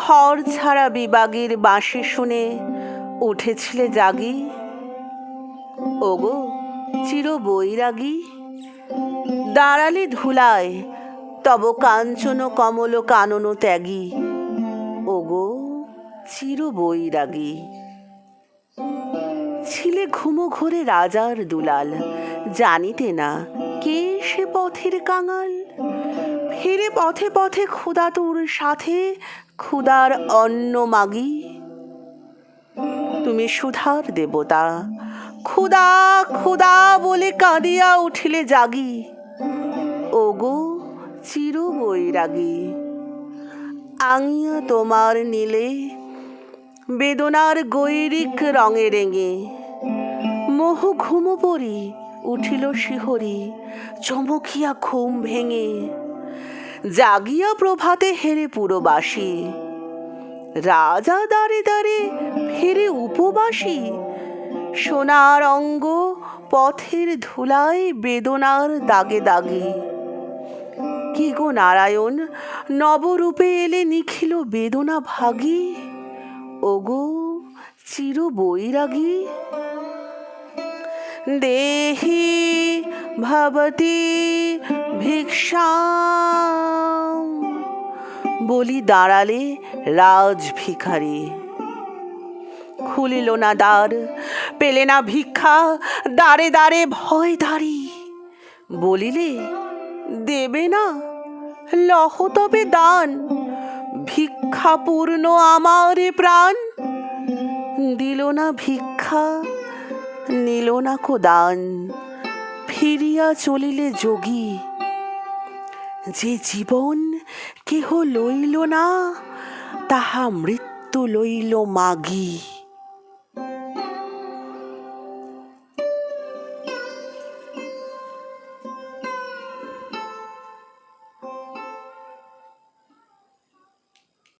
ঘর ছাড়া বিবাগের বাঁশি শুনে উঠেছিলে জাগি। ওগো চির বৈরাগী দাঁড়ালে ধুলায়, তব কাঞ্চন কমল কানন ত্যাগী। ওগো চির বৈরাগী ছিলে ঘুমো ঘোরে রাজার দুলাল, জানিতে না কে সে পথের কাঙাল? ফিরে পথে পথে ক্ষুদা তোর সাথে ক্ষুদার অন্ন মাগি। তুমি সুধার দেবতা ক্ষুদা ক্ষুদা বলে কাঁদিয়া উঠিলে জাগি। ওগো চির বৈরাগী আঙিয়া তোমার নীলে বেদনার গৈরিক রঙে রেঙে। মোহ ঘুমো পরি উঠিল শিহরি, চমকিয়া ঘুম ভেঙে। জাগিয়া প্রভাতে হেরে পুরবাসী। রাজা দাঁড়ে দাঁড়ে ফেরে উপবাসী। সোনার অঙ্গ পথের ধুলায় বেদনার দাগে দাগে। কি গো নারায়ণ, নবরূপে এলে নিখিল বেদনা ভাগী? ওগো, চির বৈরাগী। দেহি ভবতি ভিক্ষা বলি, দাঁড়ালে রাজ ভিখারি। খুলিল না দ্বার, পেলে না ভিক্ষা দাঁড়ে দাঁড়ে ভয় দাঁড়ি বলিলে, দেবে না, লহ তবে দান। ভিক্ষা পূর্ণ আমার প্রাণ। দিল না ভিক্ষা, নিল না কো দান। ফিরিয়া চলিলে যোগী। যে জীবন কেহ লইল না তাহা মৃত্যু লইল মাগী।